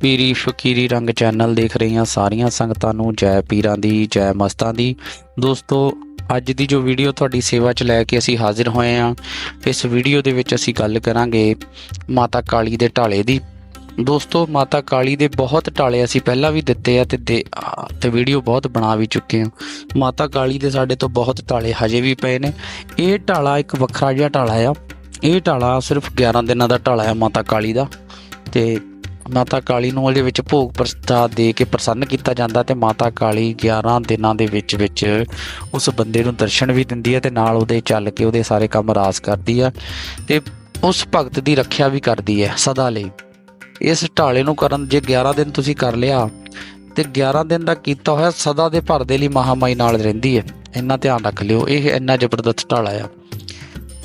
ਪੀਰੀ ਫਕੀਰੀ ਰੰਗ ਚੈਨਲ ਦੇਖ ਰਹੀਆਂ ਸਾਰੀਆਂ ਸੰਗਤਾਂ ਨੂੰ ਜੈ ਪੀਰਾਂ ਦੀ ਜੈ ਮਸਤਾਂ ਦੀ। ਦੋਸਤੋ ਅੱਜ ਦੀ ਜੋ ਵੀਡੀਓ ਤੁਹਾਡੀ ਸੇਵਾ 'ਚ ਲੈ ਕੇ ਅਸੀਂ ਹਾਜ਼ਰ ਹੋਏ ਹਾਂ ਇਸ ਵੀਡੀਓ ਦੇ ਵਿੱਚ ਅਸੀਂ ਗੱਲ ਕਰਾਂਗੇ ਮਾਤਾ ਕਾਲੀ ਦੇ ਢਾਲੇ ਦੀ। ਦੋਸਤੋ ਮਾਤਾ ਕਾਲੀ ਦੇ ਬਹੁਤ ਢਾਲੇ ਅਸੀਂ ਪਹਿਲਾਂ ਵੀ ਦਿੱਤੇ ਆ ਤੇ ਦੇ- ਆ, ਤੇ ਵੀਡੀਓ ਬਹੁਤ ਬਣਾ ਵੀ ਚੁੱਕੇ ਹਾਂ। ਮਾਤਾ ਕਾਲੀ ਦੇ ਸਾਡੇ ਤੋਂ ਬਹੁਤ ਢਾਲੇ ਹਜੇ ਵੀ ਪਏ ਨੇ। ਇਹ ਢਾਲਾ ਇੱਕ ਵੱਖਰਾ ਜਿਹਾ ਢਾਲਾ ਆ। ਇਹ ਢਾਲਾ ਸਿਰਫ 11 ਦਿਨਾਂ ਦਾ ਢਾਲਾ ਹੈ ਮਾਤਾ ਕਾਲੀ ਦਾ ਤੇ ਮਾਤਾ ਕਾਲੀ ਨੂੰ ਉਹਦੇ ਵਿੱਚ ਭੋਗ ਪ੍ਰਸਾਦ ਦੇ ਕੇ ਪ੍ਰਸੰਨ ਕੀਤਾ ਜਾਂਦਾ ਤੇ ਮਾਤਾ ਕਾਲੀ 11 ਦਿਨਾਂ ਦੇ ਵਿੱਚ ਵਿੱਚ ਉਸ ਬੰਦੇ ਨੂੰ ਦਰਸ਼ਨ ਵੀ ਦਿੰਦੀ ਹੈ ਤੇ ਨਾਲ ਉਹਦੇ ਚੱਲ ਕੇ ਉਹਦੇ ਸਾਰੇ ਕੰਮ ਰਾਸ ਕਰਦੀ ਆ ਤੇ ਉਸ ਭਗਤ ਦੀ ਰੱਖਿਆ ਵੀ ਕਰਦੀ ਹੈ ਸਦਾ ਲਈ। ਇਸ ਢਾਲੇ ਨੂੰ ਕਰਨ ਜੇ 11 ਦਿਨ ਤੁਸੀਂ ਕਰ ਲਿਆ ਤੇ 11 ਦਿਨ ਦਾ ਕੀਤਾ ਹੋਇਆ ਸਦਾ ਦੇ ਭਰ ਦੇ ਲਈ ਮਹਾਮਾਈ ਨਾਲ ਰਹਿੰਦੀ ਹੈ। ਇੰਨਾ ਧਿਆਨ ਰੱਖ ਲਿਓ, ਇਹ ਇੰਨਾ ਜ਼ਬਰਦਸਤ ਢਾਲਾ ਆ।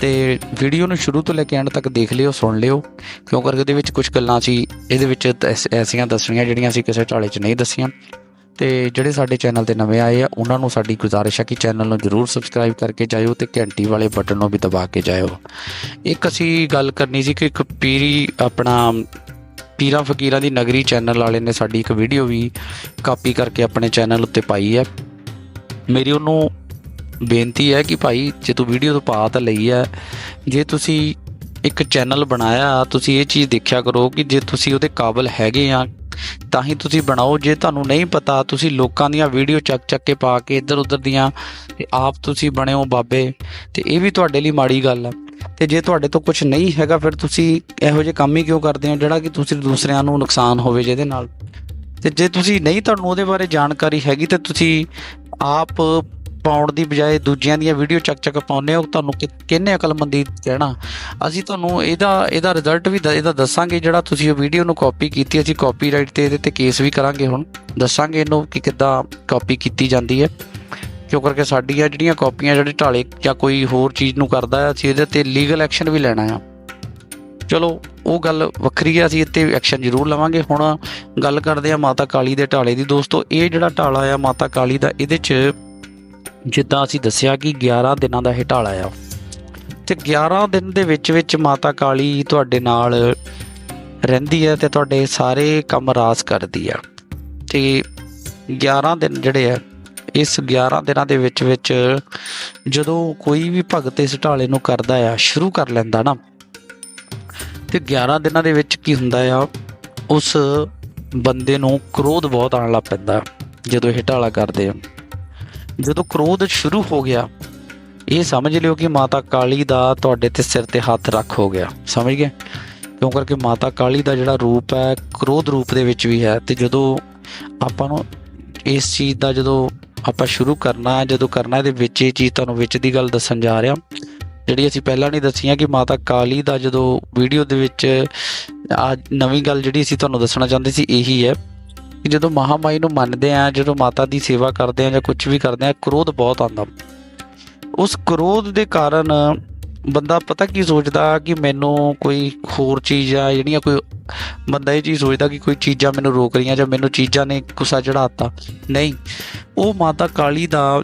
ਤੇ ਵੀਡੀਓ ਨੂੰ ਸ਼ੁਰੂ ਤੋਂ ਲੈ ਕੇ ਐਂਡ ਤੱਕ ਦੇਖ ਲਿਓ, ਸੁਣ ਲਿਓ, ਕਿਉਂ ਕਰਕੇ ਇਹਦੇ ਵਿੱਚ ਕੁਝ ਗੱਲਾਂ ਸੀ, ਇਹਦੇ ਵਿੱਚ ਤਾਂ ਐਸੀਆਂ ਦੱਸਣੀਆਂ ਜਿਹੜੀਆਂ ਅਸੀਂ ਕਿਸੇ ਢਾਲੇ 'ਚ ਨਹੀਂ ਦੱਸੀਆਂ। ਤੇ ਜਿਹੜੇ ਸਾਡੇ ਚੈਨਲ ਤੇ ਨਵੇਂ ਆਏ ਆ, ਉਹਨਾਂ ਨੂੰ ਸਾਡੀ ਗੁਜ਼ਾਰਿਸ਼ ਹੈ ਕਿ ਚੈਨਲ ਨੂੰ ਜਰੂਰ ਸਬਸਕ੍ਰਾਈਬ ਕਰਕੇ ਜਾਇਓ ਤੇ ਘੰਟੀ ਵਾਲੇ ਬਟਨ ਨੂੰ ਵੀ ਦਬਾ ਕੇ ਜਾਇਓ। ਇੱਕ ਅਸੀਂ ਗੱਲ ਕਰਨੀ ਸੀ ਕਿ ਇੱਕ ਪੀਰੀ, ਆਪਣਾ ਪੀਰਾਂ ਫਕੀਰਾਂ ਦੀ ਨਗਰੀ ਚੈਨਲ ਵਾਲੇ ਨੇ ਸਾਡੀ ਇੱਕ ਵੀਡੀਓ ਵੀ ਕਾਪੀ ਕਰਕੇ ਆਪਣੇ ਚੈਨਲ ਉੱਤੇ ਪਾਈ ਹੈ। ਮੇਰੀ ਉਹਨੂੰ ਬੇਨਤੀ ਹੈ ਕਿ ਭਾਈ, ਜੇ ਤੂੰ ਵੀਡੀਓ ਤੋਂ ਪਾ ਤਾਂ ਲਈ ਹੈ, ਜੇ ਤੁਸੀਂ ਇੱਕ ਚੈਨਲ ਬਣਾਇਆ, ਤੁਸੀਂ ਇਹ ਚੀਜ਼ ਦੇਖਿਆ ਕਰੋ ਕਿ ਜੇ ਤੁਸੀਂ ਉਹਦੇ ਕਾਬਿਲ ਹੈਗੇ ਆ, ਤਾਂ ਹੀ ਤੁਸੀਂ ਬਣਾਓ। ਜੇ ਤੁਹਾਨੂੰ ਨਹੀਂ ਪਤਾ, ਤੁਸੀਂ ਲੋਕਾਂ ਦੀਆਂ ਵੀਡੀਓ ਚੱਕ ਚੱਕ ਕੇ ਪਾ ਕੇ ਇੱਧਰ ਉੱਧਰ ਦੀਆਂ, ਤੇ ਆਪ ਤੁਸੀਂ ਬਣੇ ਹੋ ਬਾਬੇ, ਤੇ ਇਹ ਵੀ ਤੁਹਾਡੇ ਲਈ ਮਾੜੀ ਗੱਲ ਆ। ਤੇ ਜੇ ਤੁਹਾਡੇ ਤੋਂ ਕੁਝ ਨਹੀਂ ਹੈਗਾ, ਫਿਰ ਤੁਸੀਂ ਇਹੋ ਜਿਹੇ ਕੰਮ ਹੀ ਕਿਉਂ ਕਰਦੇ ਹੋ ਜਿਹੜਾ ਕਿ ਤੁਸੀਂ ਦੂਸਰਿਆਂ ਨੂੰ ਨੁਕਸਾਨ ਹੋਵੇ ਜਿਹਦੇ ਨਾਲ? ਤੇ ਜੇ ਤੁਸੀਂ ਨਹੀਂ ਤੁਹਾਨੂੰ ਉਹਦੇ ਬਾਰੇ ਜਾਣਕਾਰੀ ਹੈਗੀ, ਤੇ ਤੁਸੀਂ ਆਪ ਪਾਉਣ ਦੀ ਬਜਾਏ ਦੂਜਿਆਂ ਦੀਆਂ ਵੀਡੀਓ ਚੱਕ ਚੱਕ ਪਾਉਂਦੇ ਹੋ, ਤੁਹਾਨੂੰ ਕਿ- ਕਿਹਨੇ ਅਕਲਮੰਦੀ ਕਹਿਣਾ। ਅਸੀਂ ਤੁਹਾਨੂੰ ਇਹਦਾ ਇਹਦਾ ਰਿਜ਼ਲਟ ਵੀ ਦ- ਇਹਦਾ ਦੱਸਾਂਗੇ, ਜਿਹੜਾ ਤੁਸੀਂ ਉਹ ਵੀਡੀਓ ਨੂੰ ਕਾਪੀ ਕੀਤੀ, ਅਸੀਂ ਕਾਪੀਰਾਈਟ ਤੇ ਇਹਦੇ ਤੇ ਕੇਸ ਵੀ ਕਰਾਂਗੇ ਹੁਣ। ਦੱਸਾਂਗੇ ਇਹਨੂੰ ਕਿ ਕਿੱਦਾਂ ਕਾਪੀ ਕੀਤੀ ਜਾਂਦੀ ਹੈ। ਕਿਉਂ ਕਰਕੇ ਸਾਡੀਆਂ ਜਿਹੜੀਆਂ ਕਾਪੀਆਂ ਜਿਹੜੇ ਢਾਲੇ ਜਾਂ ਕੋਈ ਹੋਰ ਚੀਜ਼ ਨੂੰ ਕਰਦਾ ਹੈ, ਅਸੀਂ ਇਹਦੇ ਤੇ ਲੀਗਲ ਐਕਸ਼ਨ ਵੀ ਲੈਣਾ ਆ। ਚਲੋ, ਉਹ ਗੱਲ ਵੱਖਰੀ ਆ, ਅਸੀਂ ਇੱਥੇ ਐਕਸ਼ਨ ਜ਼ਰੂਰ ਲਵਾਂਗੇ। ਹੁਣ ਗੱਲ ਕਰਦੇ ਆ ਮਾਤਾ ਕਾਲੀ ਦੇ ਢਾਲੇ ਦੀ। ਦੋਸਤੋ, ਇਹ ਜਿਹੜਾ ਢਾਲਾ ਆ ਮਾਤਾ ਕਾਲੀ ਦਾ, ਇਹਦੇ 'ਚ ਜਿੱਦਾਂ ਅਸੀਂ ਦੱਸਿਆ ਕਿ 11 ਦਿਨਾਂ ਦਾ ਇਹ ਆ। ਤੇ 11 ਦਿਨ ਦੇ ਵਿੱਚ ਵਿੱਚ ਮਾਤਾ ਕਾਲੀ ਤੁਹਾਡੇ ਨਾਲ ਰਹਿੰਦੀ ਹੈ ਤੇ ਤੁਹਾਡੇ ਸਾਰੇ ਕੰਮ ਰਾਸ ਕਰਦੀ ਆ। ਤੇ 11 ਦਿਨ ਜਿਹੜੇ ਆ, ਇਸ 11 ਦਿਨਾਂ ਦੇ ਵਿੱਚ ਵਿੱਚ ਜਦੋਂ ਕੋਈ ਵੀ ਭਗਤ ਇਸ ਢਾਲੇ ਨੂੰ ਕਰਦਾ ਆ, ਸ਼ੁਰੂ ਕਰ ਲੈਂਦਾ ਨਾ, ਤੇ 11 ਦਿਨਾਂ ਦੇ ਵਿੱਚ ਕੀ ਹੁੰਦਾ ਆ, ਉਸ ਬੰਦੇ ਨੂੰ ਕ੍ਰੋਧ ਬਹੁਤ ਆਉਣ ਲੱਗ ਪੈਂਦਾ ਜਦੋਂ ਇਹ ਢਾਲਾ ਕਰਦੇ ਆ। ਜਦੋਂ ਕ੍ਰੋਧ ਸ਼ੁਰੂ ਹੋ ਗਿਆ, ਇਹ ਸਮਝ ਲਿਓ ਕਿ ਮਾਤਾ ਕਾਲੀ ਦਾ ਤੁਹਾਡੇ ਤੇ ਸਿਰ ਤੇ ਹੱਥ ਰੱਖ ਹੋ ਗਿਆ। ਸਮਝ ਗਏ? ਕਿਉਂ? ਕਰਕੇ ਮਾਤਾ ਕਾਲੀ ਦਾ ਜਿਹੜਾ ਰੂਪ ਹੈ, ਕ੍ਰੋਧ ਰੂਪ ਦੇ ਵਿੱਚ ਵੀ ਹੈ। ਤੇ ਜਦੋਂ ਆਪਾਂ ਨੂੰ ਇਸ ਚੀਜ਼ ਦਾ ਜਦੋਂ ਆਪਾਂ ਸ਼ੁਰੂ ਕਰਨਾ ਹੈ, ਜਦੋਂ ਕਰਨਾ ਇਹਦੇ ਵਿੱਚ ਇਹ ਚੀਜ਼ ਤੁਹਾਨੂੰ ਵਿੱਚ ਦੀ ਗੱਲ ਦੱਸਣ ਜਾ ਰਿਹਾ। ਜਿਹੜੀ ਅਸੀਂ ਪਹਿਲਾਂ ਨਹੀਂ ਦੱਸੀਆਂ ਕਿ ਮਾਤਾ ਕਾਲੀ ਦਾ ਜਦੋਂ ਵੀਡੀਓ ਦੇ ਵਿੱਚ ਆ, ਨਵੀਂ ਗੱਲ ਜਿਹੜੀ ਅਸੀਂ ਤੁਹਾਨੂੰ ਦੱਸਣਾ ਚਾਹੁੰਦੇ ਸੀ, ਇਹੀ ਹੈ। ਕਿ ਜਦੋਂ ਮਹਾਮਾਈ ਨੂੰ ਮੰਨਦੇ ਆ, ਜਦੋਂ ਮਾਤਾ ਦੀ ਸੇਵਾ ਕਰਦੇ ਆ ਜਾਂ ਕੁਝ ਵੀ ਕਰਦੇ ਆ, ਕ੍ਰੋਧ ਬਹੁਤ ਆਉਂਦਾ। ਉਸ ਕ੍ਰੋਧ ਦੇ ਕਾਰਨ ਬੰਦਾ ਪਤਾ ਕੀ ਸੋਚਦਾ ਕਿ ਮੈਨੂੰ ਕੋਈ ਹੋਰ ਚੀਜ਼ ਆ ਜਿਹੜੀਆਂ ਕੋਈ ਬੰਦਾ ਇਹ ਚੀਜ਼ ਸੋਚਦਾ ਕਿ ਕੋਈ ਚੀਜ਼ਾਂ ਮੈਨੂੰ ਰੋਕ ਰਹੀਆਂ ਜਾਂ ਮੈਨੂੰ ਚੀਜ਼ਾਂ ਨੇ ਗੁੱਸਾ ਚੜਾਤਾ ਨਹੀਂ, ਉਹ ਮਾਤਾ ਕਾਲੀ ਦਾ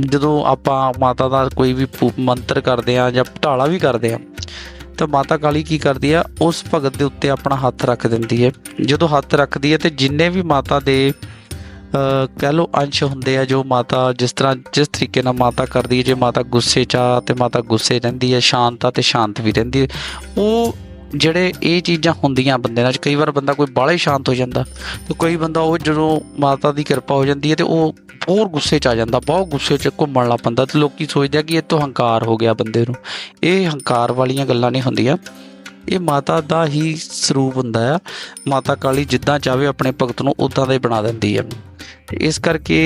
ਜਦੋਂ ਆਪਾਂ ਮਾਤਾ ਦਾ ਕੋਈ ਵੀ ਪੂ- ਮੰਤਰ ਕਰਦੇ ਆ ਜਾਂ ਢਾਲਾ ਵੀ ਕਰਦੇ ਆ ਤਾਂ ਮਾਤਾ ਕਾਲੀ ਕੀ ਕਰਦੀ ਆ? ਉਸ ਭਗਤ ਦੇ ਉੱਤੇ ਆਪਣਾ ਹੱਥ ਰੱਖ ਦਿੰਦੀ ਹੈ। ਜਦੋਂ ਹੱਥ ਰੱਖਦੀ ਹੈ ਤੇ ਜਿੰਨੇ ਵੀ ਮਾਤਾ ਦੇ ਕਹਿ ਲੋ ਅੰਸ਼ ਹੁੰਦੇ ਆ, ਜੋ ਮਾਤਾ ਜਿਸ ਤਰ੍ਹਾਂ, ਜਿਸ ਤਰੀਕੇ ਨਾਲ ਮਾਤਾ ਕਰਦੀ ਹੈ, ਜੇ ਮਾਤਾ ਗੁੱਸੇ 'ਚ ਆ ਤੇ ਮਾਤਾ ਗੁੱਸੇ ਰਹਿੰਦੀ ਹੈ, ਸ਼ਾਂਤ ਆ ਤੇ ਸ਼ਾਂਤ ਵੀ ਰਹਿੰਦੀ ਹੈ, ਉਹ ਜਿਹੜੇ ਇਹ ਚੀਜ਼ਾਂ ਹੁੰਦੀਆਂ ਬੰਦੇ ਨਾਲ, ਕਈ ਵਾਰ ਬੰਦਾ ਕੋਈ ਬਾਹਲਾ ਹੀ ਸ਼ਾਂਤ ਹੋ ਜਾਂਦਾ। ਤੇ ਕੋਈ ਬੰਦਾ ਉਹ ਜਦੋਂ ਮਾਤਾ ਦੀ ਕਿਰਪਾ ਹੋ ਜਾਂਦੀ ਹੈ ਤੇ ਉਹ ਹੋਰ ਗੁੱਸੇ 'ਚ ਆ ਜਾਂਦਾ, ਬਹੁਤ ਗੁੱਸੇ 'ਚ ਘੁੰਮਣ ਲੱਗ ਪੈਂਦਾ ਤੇ ਲੋਕੀ ਸੋਚਦੇ ਆ ਕਿ ਇਹ ਤੋਂ ਹੰਕਾਰ ਹੋ ਗਿਆ ਬੰਦੇ ਨੂੰ। ਇਹ ਹੰਕਾਰ ਵਾਲੀਆਂ ਗੱਲਾਂ ਨਹੀਂ ਹੁੰਦੀਆਂ। ਇਹ ਮਾਤਾ ਦਾ ਹੀ ਸਰੂਪ ਹੁੰਦਾ ਆ। ਮਾਤਾ ਕਾਲੀ ਜਿੱਦਾਂ ਚਾਵੇ ਆਪਣੇ ਭਗਤ ਨੂੰ ਉਦਾਂ ਦਾ ਹੀ ਬਣਾ ਦਿੰਦੀ ਹੈ ਇਸ ਕਰਕੇ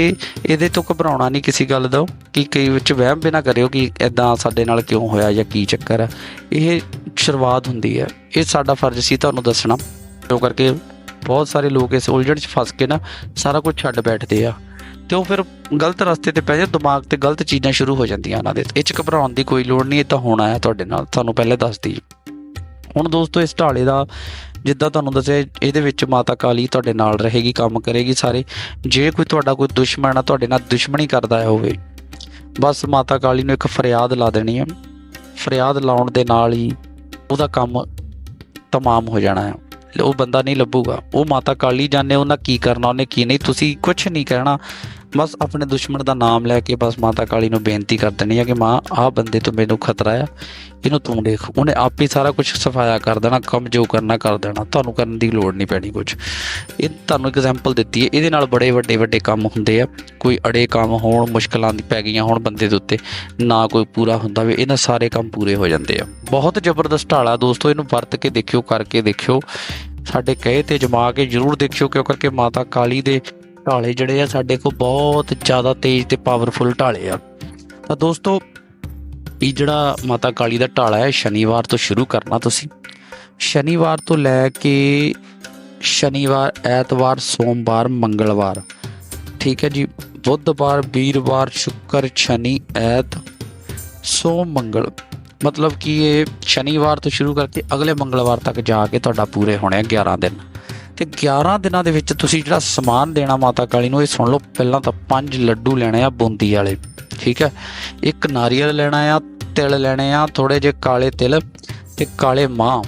ਇਹਦੇ ਤੋਂ ਘਬਰਾਉਣਾ ਨਹੀਂ ਕਿਸੇ ਗੱਲ ਦਾ ਕਿ ਕਈ ਵਿੱਚ ਵਹਿਮ ਵੀ ਨਾ ਕਰਿਓ ਕਿ ਐਦਾਂ ਸਾਡੇ ਨਾਲ ਕਿਉਂ ਹੋਇਆ ਜਾਂ ਕੀ ਚੱਕਰ ਹੈ ਇਹ ਸ਼ੁਰੂਆਤ ਹੁੰਦੀ ਹੈ ਇਹ ਸਾਡਾ ਫਰਜ਼ ਸੀ ਤੁਹਾਨੂੰ ਦੱਸਣਾ। ਕਿਉਂ ਕਰਕੇ ਬਹੁਤ ਸਾਰੇ ਲੋਕ ਇਸ ਉਲਝਣ 'ਚ ਫਸ ਕੇ ਨਾ ਸਾਰਾ ਕੁਝ ਛੱਡ ਬੈਠਦੇ ਆ। ਤੇ ਉਹ ਫਿਰ ਗਲਤ ਰਸਤੇ ਤੇ ਪੈ ਜਾਂਦੇ ਦਿਮਾਗ ਤੇ ਗਲਤ ਚੀਜ਼ਾਂ ਸ਼ੁਰੂ ਹੋ ਜਾਂਦੀਆਂ ਉਹਨਾਂ ਦੇ। ਇਹ 'ਚ ਘਬਰਾਉਣ ਦੀ ਕੋਈ ਲੋੜ ਨਹੀਂ, ਇਹ ਤਾਂ ਹੋਣਾ ਹੈ ਤੁਹਾਡੇ ਨਾਲ। ਤੁਹਾਨੂੰ ਪਹਿਲੇ ਦੱਸਦੀ ਹੁਣ ਦੋਸਤੋ, ਇਸ ਢਾਲੇ ਦਾ ਜਿੱਦਾਂ ਤੁਹਾਨੂੰ ਦੱਸਿਆ, ਇਹਦੇ ਵਿੱਚ ਮਾਤਾ ਕਾਲੀ ਤੁਹਾਡੇ ਨਾਲ ਰਹੇਗੀ, ਕੰਮ ਕਰੇਗੀ ਸਾਰੇ। ਜੇ ਕੋਈ ਤੁਹਾਡਾ ਕੋਈ ਦੁਸ਼ਮਣ ਆ, ਤੁਹਾਡੇ ਨਾਲ ਦੁਸ਼ਮਣੀ ਕਰਦਾ ਹੋਵੇ, ਬਸ ਮਾਤਾ ਕਾਲੀ ਨੂੰ ਇੱਕ ਫਰਿਆਦ ਲਾ ਦੇਣੀ ਹੈ ਫਰਿਆਦ ਲਾਉਣ ਦੇ ਨਾਲ ਹੀ ਉਹਦਾ ਕੰਮ ਤਮਾਮ ਹੋ ਜਾਣਾ ਹੈ ਉਹ ਬੰਦਾ ਨਹੀਂ ਲੱਭੂਗਾ। ਉਹ ਮਾਤਾ ਕਾਲੀ ਜਾਣੇ, ਉਹਨਾਂ ਕੀ ਕਰਨਾ, ਉਹਨੇ ਕੀ ਨਹੀਂ, ਤੁਸੀਂ ਕੁਝ ਨਹੀਂ ਕਹਿਣਾ। ਬਸ ਆਪਣੇ ਦੁਸ਼ਮਣ ਦਾ ਨਾਮ ਲੈ ਕੇ ਬਸ ਮਾਤਾ ਕਾਲੀ ਨੂੰ ਬੇਨਤੀ ਕਰ ਦੇਣੀ ਹੈ ਕਿ ਮਾਂ, ਆਹ ਬੰਦੇ ਤੋਂ ਮੈਨੂੰ ਖਤਰਾ ਆ। ਇਹਨੂੰ ਤੂੰ ਦੇਖ, ਉਹਨੇ ਆਪ ਹੀ ਸਾਰਾ ਕੁਝ ਸਫਾਇਆ ਕਰ ਦੇਣਾ, ਕੰਮ ਜੋ ਕਰਨਾ ਕਰ ਦੇਣਾ। ਤੁਹਾਨੂੰ ਕਰਨ ਦੀ ਲੋੜ ਨਹੀਂ ਪੈਣੀ ਕੁਝ ਇਹ ਤੁਹਾਨੂੰ ਐਗਜ਼ਾਮਪਲ ਦਿੱਤੀ ਹੈ। ਇਹਦੇ ਨਾਲ ਬੜੇ ਵੱਡੇ ਵੱਡੇ ਕੰਮ ਹੁੰਦੇ ਆ। ਕੋਈ ਅੜੇ ਕੰਮ ਹੋਣ, ਮੁਸ਼ਕਲਾਂ ਦੀ ਪੈ ਗਈਆਂ ਹੋਣ ਬੰਦੇ ਦੇ ਉੱਤੇ, ਨਾ ਕੋਈ ਪੂਰਾ ਹੁੰਦਾ ਵੀ ਇਹਨਾਂ ਸਾਰੇ ਕੰਮ ਪੂਰੇ ਹੋ ਜਾਂਦੇ ਆ। ਬਹੁਤ ਜ਼ਬਰਦਸਤ ਢਾਲਾ ਦੋਸਤੋ, ਇਹਨੂੰ ਵਰਤ ਕੇ ਦੇਖਿਓ, ਕਰਕੇ ਦੇਖਿਓ। ਸਾਡੇ ਕਹੇ ਤੇ ਜਮਾ ਕੇ ਜਰੂਰ ਦੇਖਿਓ, ਕਿਉਂ ਕਰਕੇ ਮਾਤਾ ਕਾਲੀ ਦੇ ਢਾਲੇ ਜਿਹੜੇ ਆ ਸਾਡੇ ਕੋਲ ਬਹੁਤ ਜ਼ਿਆਦਾ ਤੇਜ਼ ਤੇ ਪਾਵਰਫੁਲ ਢਾਲੇ ਆ। ਤਾਂ ਦੋਸਤੋ ਇਹ ਜਿਹੜਾ ਮਾਤਾ ਕਾਲੀ ਦਾ ਢਾਲਾ ਹੈ, ਸ਼ਨੀਵਾਰ ਤੋਂ ਸ਼ੁਰੂ ਕਰਨਾ ਤੁਸੀਂ। ਸ਼ਨੀਵਾਰ ਤੋਂ ਲੈ ਕੇ ਸ਼ਨੀਵਾਰ, ਐਤਵਾਰ, ਸੋਮਵਾਰ, ਮੰਗਲਵਾਰ। ਠੀਕ ਹੈ ਜੀ, ਬੁੱਧਵਾਰ, ਵੀਰਵਾਰ, ਸ਼ੁੱਕਰ, ਸ਼ਨੀ, ਐਤ, ਸੋਮ, ਮੰਗਲ। ਮਤਲਬ ਕਿ ਇਹ ਸ਼ਨੀਵਾਰ ਤੋਂ ਸ਼ੁਰੂ ਕਰਕੇ ਅਗਲੇ ਮੰਗਲਵਾਰ ਤੱਕ ਜਾ ਕੇ ਤੁਹਾਡਾ ਪੂਰੇ ਹੋਣੇ ਆ 11 ਦਿਨ। ਤੇ 11 ਦਿਨਾਂ ਦੇ ਵਿੱਚ ਤੁਸੀਂ ਜਿਹੜਾ ਸਮਾਨ ਦੇਣਾ ਮਾਤਾ ਕਾਲੀ ਨੂੰ, ਇਹ ਸੁਣ ਲਓ, ਪਹਿਲਾਂ ਤਾਂ ਪੰਜ ਲੱਡੂ ਲੈਣੇ ਆ ਬੂੰਦੀ ਵਾਲੇ, ਠੀਕ ਹੈ? ਇੱਕ ਨਾਰੀਅਲ ਲੈਣਾ ਆ, ਤਿਲ ਲੈਣੇ ਆ ਥੋੜੇ ਜਿਹੇ ਕਾਲੇ ਤਿਲ ਤੇ ਕਾਲੇ ਮਾਂ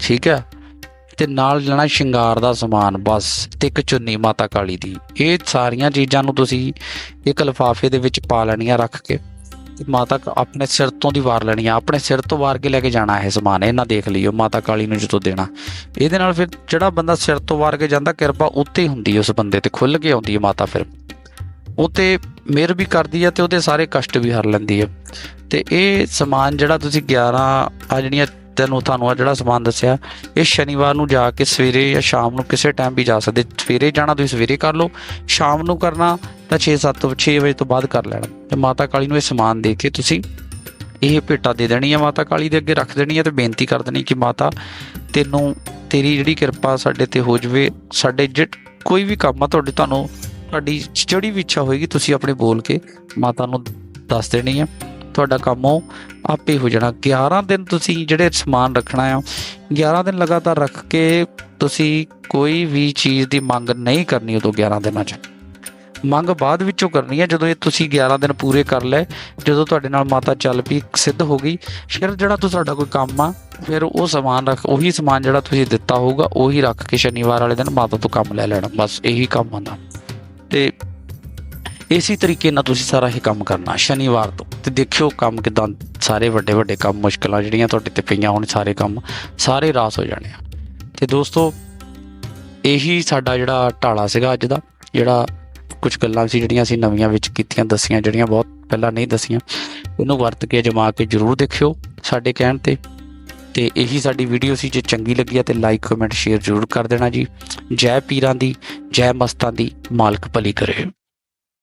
ਠੀਕ ਹੈ? ਤੇ ਨਾਲ ਲੈਣਾ ਸ਼ਿੰਗਾਰ ਦਾ ਸਮਾਨ, ਬਸ, ਤੇ ਇੱਕ ਚੁੰਨੀ ਮਾਤਾ ਕਾਲੀ ਦੀ। ਇਹ ਸਾਰੀਆਂ ਚੀਜ਼ਾਂ ਨੂੰ ਤੁਸੀਂ ਇੱਕ ਲਿਫਾਫੇ ਦੇ ਵਿੱਚ ਪਾ ਲੈਣੀਆਂ ਰੱਖ ਕੇ। ਤੇ ਮਾਤਾ ਆਪਣੇ ਸਿਰ ਤੋਂ ਦੀ ਵਾਰ ਲੈਣੀ ਆ, ਆਪਣੇ ਸਿਰ ਤੋਂ ਵਾਰ ਕੇ ਲੈ ਕੇ ਜਾਣਾ ਇਹ ਸਮਾਨ ਇਹ ਨਾ ਦੇਖ ਲਿਓ ਮਾਤਾ ਕਾਲੀ ਨੂੰ ਜਦੋਂ ਦੇਣਾ। ਇਹਦੇ ਨਾਲ ਫਿਰ ਜਿਹੜਾ ਬੰਦਾ ਸਿਰ ਤੋਂ ਵਾਰ ਕੇ ਜਾਂਦਾ, ਕਿਰਪਾ ਉੱਤੇ ਹੀ ਹੁੰਦੀ ਹੈ ਉਸ ਬੰਦੇ ਤੇ ਖੁੱਲ ਕੇ ਆਉਂਦੀ ਹੈ ਮਾਤਾ ਫਿਰ। ਉਹ ਤੇ ਮਿਹਰ ਵੀ ਕਰਦੀ ਹੈ ਤੇ ਉਹਦੇ ਸਾਰੇ ਕਸ਼ਟ ਵੀ ਹਰ ਲੈਂਦੀ ਹੈ। ਤੇ ਇਹ ਸਮਾਨ ਜਿਹੜਾ ਤੁਸੀਂ 11 ਆ ਜਿਹੜੀਆਂ ਤੈਨੂੰ ਤੁਹਾਨੂੰ ਆ ਜਿਹੜਾ ਸਮਾਨ ਦੱਸਿਆ, ਇਹ ਸ਼ਨੀਵਾਰ ਨੂੰ ਜਾ ਕੇ ਸਵੇਰੇ ਜਾਂ ਸ਼ਾਮ ਨੂੰ ਕਿਸੇ ਟਾਈਮ ਵੀ ਜਾ ਸਕਦੇ। ਸਵੇਰੇ ਜਾਣਾ, ਤੁਸੀਂ ਸਵੇਰੇ ਕਰ ਲਓ। ਸ਼ਾਮ ਨੂੰ ਕਰਨਾ, ਤਾਂ 6-7 6 ਵਜੇ ਤੋਂ ਬਾਅਦ ਕਰ ਲੈਣਾ। ਤੇ ਮਾਤਾ ਕਾਲੀ ਨੂੰ ਇਹ ਸਮਾਨ ਦੇ ਕੇ ਤੁਸੀਂ ਇਹ ਭੇਟਾ ਦੇ ਦੇਣੀ ਹੈ ਮਾਤਾ ਕਾਲੀ ਦੇ ਅੱਗੇ, ਰੱਖ ਦੇਣੀ ਹੈ ਤੇ ਬੇਨਤੀ ਕਰ ਦੇਣੀ ਕਿ ਮਾਤਾ, ਤੈਨੂੰ ਤੇਰੀ ਜਿਹੜੀ ਕਿਰਪਾ ਸਾਡੇ ਤੇ ਹੋ ਜਵੇ, ਸਾਡੇ ਜਿ ਕੋਈ ਵੀ ਕੰਮ ਆ, ਤੁਹਾਡੇ ਤੁਹਾਨੂੰ, ਤੁਹਾਡੀ ਜਿਹੜੀ ਵੀ ਇੱਛਾ ਹੋਏਗੀ, ਤੁਸੀਂ ਆਪਣੇ ਬੋਲ ਕੇ ਮਾਤਾ ਨੂੰ ਦੱਸ ਦੇਣੀ ਹੈ ਤੁਹਾਡਾ ਕੰਮ ਉਹ ਆਪੇ ਹੋ ਜਾਣਾ। 11 ਦਿਨ ਤੁਸੀਂ ਜਿਹੜੇ ਸਮਾਨ ਰੱਖਣਾ ਆ 11 ਦਿਨ ਲਗਾਤਾਰ ਰੱਖ ਕੇ ਤੁਸੀਂ ਕੋਈ ਵੀ ਚੀਜ਼ ਦੀ ਮੰਗ ਨਹੀਂ ਕਰਨੀ ਉਦੋਂ 11 ਦਿਨਾਂ 'ਚ। ਮੰਗ ਬਾਅਦ ਵਿੱਚੋਂ ਕਰਨੀ ਹੈ ਜਦੋਂ ਇਹ ਤੁਸੀਂ 11 ਦਿਨ ਪੂਰੇ ਕਰ ਲਏ, ਜਦੋਂ ਤੁਹਾਡੇ ਨਾਲ ਮਾਤਾ ਚੱਲ ਪਈ, ਸਿੱਧ ਹੋ ਗਈ, ਫਿਰ ਜਿਹੜਾ ਤੁ- ਤੁਹਾਡਾ ਕੋਈ ਕੰਮ ਆ, ਫਿਰ ਉਹ ਸਮਾਨ ਰੱਖ, ਉਹੀ ਸਮਾਨ ਜਿਹੜਾ ਤੁਸੀਂ ਦਿੱਤਾ ਹੋਊਗਾ, ਉਹੀ ਰੱਖ ਕੇ ਸ਼ਨੀਵਾਰ ਵਾਲੇ ਦਿਨ ਮਾਤਾ ਤੋਂ ਕੰਮ ਲੈ ਲੈਣਾ, ਬਸ ਇਹੀ ਕੰਮ ਹੁੰਦਾ ਤੇ ਇਸੇ ਤਰੀਕੇ ਨਾਲ ਤੁਸੀਂ ਸਾਰਾ ਇਹ ਕੰਮ ਕਰਨਾ, ਸ਼ਨੀਵਾਰ ਤੋਂ। ਤੇ ਦੇਖਿਓ ਕੰਮ ਕਿਦਾਂ, ਸਾਰੇ ਵੱਡੇ ਵੱਡੇ ਕੰਮ ਮੁਸ਼ਕਲਾਂ ਜਿਹੜੀਆਂ ਤੁਹਾਡੇ ਤੇ ਪਈਆਂ ਹੋਣ, ਸਾਰੇ ਕੰਮ ਸਾਰੇ ਰਾਸ ਹੋ ਜਾਣੇ ਆ। ਤੇ ਦੋਸਤੋ, ਇਹੀ ਸਾਡਾ ਜਿਹੜਾ ਢਾਲਾ ਸੀਗਾ ਅੱਜ ਦਾ, ਜਿਹੜਾ ਕੁਝ ਗੱਲਾਂ ਸੀ ਜਿਹੜੀਆਂ ਅਸੀਂ ਨਵੀਆਂ ਵਿੱਚ ਕੀਤੀਆਂ, ਦੱਸੀਆਂ, ਜਿਹੜੀਆਂ ਬਹੁਤ ਪਹਿਲਾਂ ਨਹੀਂ ਦੱਸੀਆਂ, ਉਹਨੂੰ ਵਰਤ ਕੇ ਜਮਾ ਕੇ ਜਰੂਰ ਦੇਖਿਓ ਸਾਡੇ ਕਹਿਣ ਤੇ। ਤੇ ਇਹੀ ਸਾਡੀ ਵੀਡੀਓ ਸੀ, ਜੇ ਚੰਗੀ ਲੱਗੀ ਹੈ ਤੇ ਲਾਈਕ ਕਮੈਂਟ ਸ਼ੇਅਰ ਜਰੂਰ ਕਰ ਦੇਣਾ ਜੀ। ਜੈ ਪੀਰਾਂ ਦੀ, ਜੈ ਮਸਤਾਂ ਦੀ ਮਾਲਕ ਭਲੀ ਕਰੇ।